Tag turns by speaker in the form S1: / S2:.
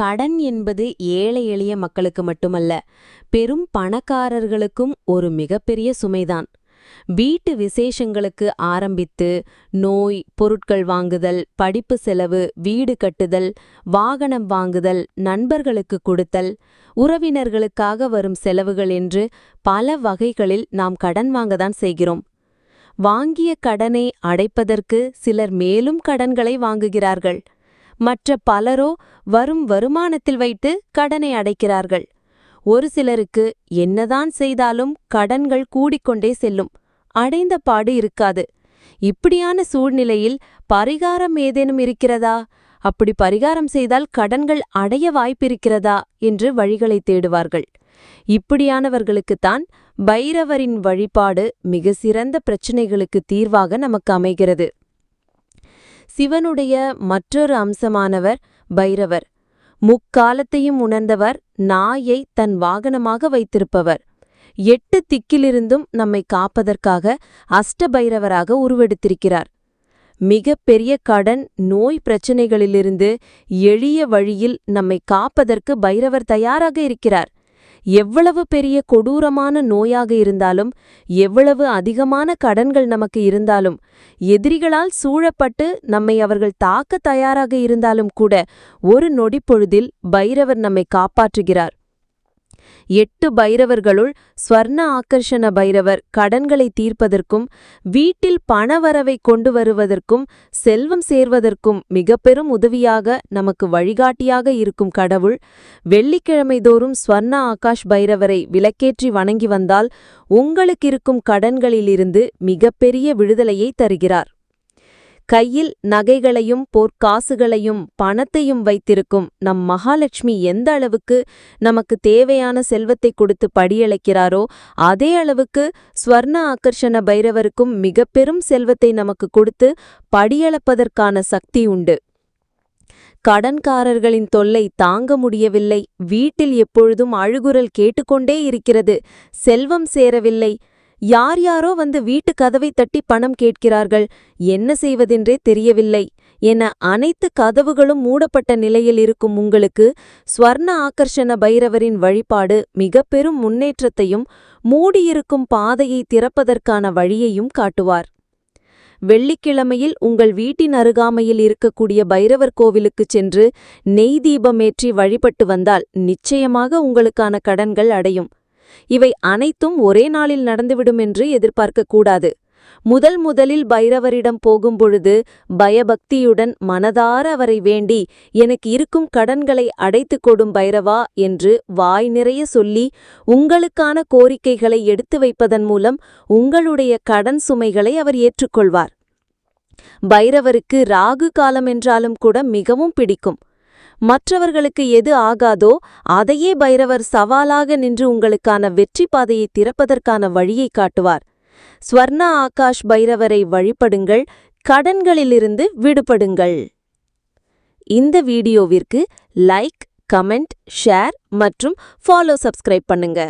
S1: கடன் என்பது ஏழை எளிய மக்களுக்கு மட்டுமல்ல பெரும் பணக்காரர்களுக்கும் ஒரு மிகப்பெரிய சுமைதான். வீட்டு விசேஷங்களுக்கு ஆரம்பித்து நோய் பொருட்கள் வாங்குதல் படிப்பு செலவு வீடு கட்டுதல் வாகனம் வாங்குதல் நண்பர்களுக்கு கொடுத்தல் உறவினர்களுக்காக வரும் செலவுகள் என்று பல வகைகளில் நாம் கடன் வாங்கதான் செய்கிறோம். வாங்கிய கடனை அடைப்பதற்கு சிலர் மேலும் கடன்களை வாங்குகிறார்கள். மற்ற பலரோ வரும் வருமானத்தில் வைத்து கடனை அடைக்கிறார்கள். ஒரு சிலருக்கு என்னதான் செய்தாலும் கடன்கள் கூடிக்கொண்டே செல்லும். அடைந்த பாடு இருக்காது. இப்படியான சூழ்நிலையில் பரிகாரம் ஏதேனும் இருக்கிறதா? அப்படி பரிகாரம் செய்தால் கடன்கள் அடைய வாய்ப்பிருக்கிறதா? என்று வழிகளை தேடுவார்கள். இப்படியானவர்களுக்குத்தான் பைரவரின் வழிபாடு மிக சிறந்த பிரச்சினைகளுக்கு தீர்வாக நமக்கு அமைகிறது. சிவனுடைய மற்றொரு அம்சமானவர் பைரவர். முக்காலத்தையும் உணர்ந்தவர் நாயை தன் வாகனமாக வைத்திருப்பவர். எட்டு திக்கிலிருந்தும் நம்மை காப்பதற்காக அஷ்டபைரவராக உருவெடுத்திருக்கிறார். மிக பெரிய கடன் நோய் பிரச்சினைகளிலிருந்து எளிய வழியில் நம்மை காப்பதற்கு பைரவர் தயாராக இருக்கிறார். எவ்வளவு பெரிய கொடூரமான நோயாக இருந்தாலும் எவ்வளவு அதிகமான கடன்கள் நமக்கு இருந்தாலும் எதிரிகளால் சூழப்பட்டு நம்மை அவர்கள் தாக்க தயாராக இருந்தாலும் கூட ஒரு நொடிப்பொழுதில் பைரவர் நம்மை காப்பாற்றுகிறார். எட்டு பைரவர்களுள் ஸ்வர்ண ஆக்கர்ஷண பைரவர் கடன்களை தீர்ப்பதற்கும் வீட்டில் பணவரவை கொண்டு வருவதற்கும் செல்வம் சேர்வதற்கும் மிக பெரும் உதவியாக நமக்கு வழிகாட்டியாக இருக்கும் கடவுள் வெள்ளிக்கிழமை தோறும் ஸ்வர்ண ஆகாஷ் பைரவரை விலக்கேற்றி வணங்கி வந்தால் உங்களுக்கிருக்கும் கடன்களிலிருந்து மிகப்பெரிய விடுதலையை தருகிறார். கையில் நகைகளையும் பொற்காசுகளையும் பணத்தையும் வைத்திருக்கும் நம் மகாலட்சுமி எந்த அளவுக்கு நமக்கு தேவையான செல்வத்தை கொடுத்து படியளிக்கிறாரோ அதே அளவுக்கு ஸ்வர்ண ஆக்கர்ஷண பைரவருக்கும் மிக பெரும் செல்வத்தை நமக்கு கொடுத்து படியளப்பதற்கான சக்தி உண்டு. கடன்காரர்களின் தொல்லை தாங்க முடியவில்லை. வீட்டில் எப்பொழுதும் அழுகுரல் கேட்டுக்கொண்டே இருக்கிறது. செல்வம் சேரவில்லை. யார் யாரோ வந்து வீட்டு கதவை தட்டி பணம் கேட்கிறார்கள். என்ன செய்வதென்றே தெரியவில்லை. என அனைத்து கதவுகளும் மூடப்பட்ட நிலையில் இருக்கும் உங்களுக்கு ஸ்வர்ண ஆக்கர்ஷண பைரவரின் வழிபாடு மிக பெரும் முன்னேற்றத்தையும் மூடியிருக்கும் பாதையை திறப்பதற்கான வழியையும் காட்டுவார். வெள்ளிக்கிழமையில் உங்கள் வீட்டின் அருகாமையில் இருக்கக்கூடிய பைரவர் கோவிலுக்குச் சென்று நெய் தீபமேற்றி வழிபட்டு வந்தால் நிச்சயமாக உங்களுக்கான கடன்கள் அடையும். இவை அனைத்தும் ஒரே நாளில் நடந்துவிடும் என்று எதிர்பார்க்க கூடாது. முதல் முதலில் பைரவரிடம் போகும்பொழுது பயபக்தியுடன் மனதார அவரை வேண்டி எனக்கு இருக்கும் கடன்களை அடைத்துக் கொடும் பைரவா என்று வாய் நிறைய சொல்லி உங்களுக்கான கோரிக்கைகளை எடுத்து வைப்பதன் மூலம் உங்களுடைய கடன் சுமைகளை அவர் ஏற்றுக்கொள்வார். பைரவருக்கு ராகு காலம் என்றாலும் கூட மிகவும் பிடிக்கும். மற்றவர்களுக்கு எது ஆகாதோ அதையே பைரவர் சவாலாக நின்று உங்களுக்கான வெற்றி பாதையை திறப்பதற்கான வழியை காட்டுவார். ஸ்வர்ணா ஆகாஷ் பைரவரை வழிபடுங்கள் கடன்களிலிருந்து விடுபடுங்கள். இந்த வீடியோவிற்கு லைக் கமெண்ட் ஷேர் மற்றும் ஃபாலோ சப்ஸ்கிரைப் பண்ணுங்க.